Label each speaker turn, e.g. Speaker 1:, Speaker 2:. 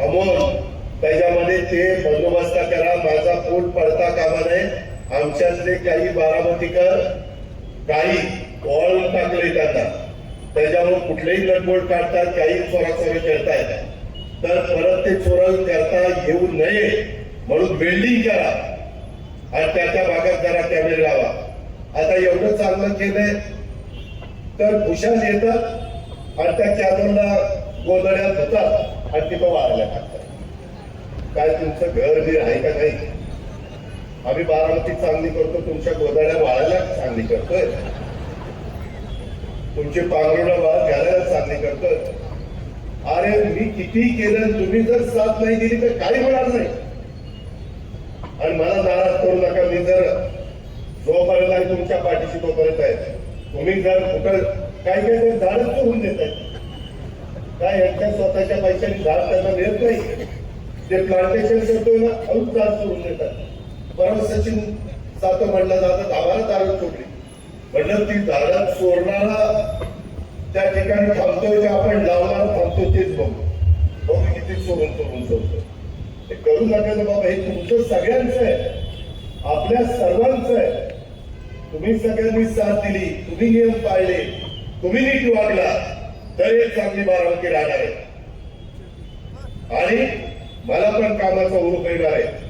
Speaker 1: अमोल त्याच्यामध्ये ते बंदोबस्त करा माझा पोट पडता कामा नये. आमच्यातले काही बारामतीकर काही वळून टाकले त्यांना त्याच्यावर कुठलेही गडबड काढतात काही चोराचोरी करतायत तर परत ते चोरण करता येऊ नये म्हणून बिल्डिंग करा. आणि त्याच्या भागात जरा कॅमेरे लावा आता एवढं चांगलं केलंय. तर भूषण येतात आणि त्या कॅमेरला गोंधळ्यात होतात. आणि तिथं वाढायला टाकतात काय तुमचं घर बीर आहे का नाही? आम्ही बारामती चांगली करतो तुमच्या गोदाड्या वाळायला चांगली करतोय. तुमची पांघरुणा वाळ घ्यायला चांगली करतोय. अरे मी किती केलं तुम्ही जर साथ नाही दिली तर काही होणार नाही. आणि मला नाराज करू नका मी जर जोपर्यंत आहे तुमच्या पाठीशी तोपर्यंत आहे. तुम्ही जर कुठं काही काही झाडच करून देत आहे काय यांच्या स्वतःच्या पैशाने झाड त्यांना मिळत नाही. ते प्लांटेशन करतोय ना हळूच झाड सोडून देतात. परत सचिन जातो म्हणलं जातं आम्हाला झाडं सोडली. म्हणलं ती झाडं सोडणारा त्या ठिकाणी थांबतोय जे आपण लावणार थांबतो तेच बघू. बघू किती सोडून सोडून सोडतो ते करू नका बाबा हे तुमचं सगळ्यांचं आहे. आपल्या सर्वांचं आहे. तुम्ही सगळ्यांनी साथ दिली तुम्ही नियम पाळले तुम्ही नीट वागला तर एक चांगली बारामती राहणार आहे. आणि मला पण कामाचा उरूप येणार आहे.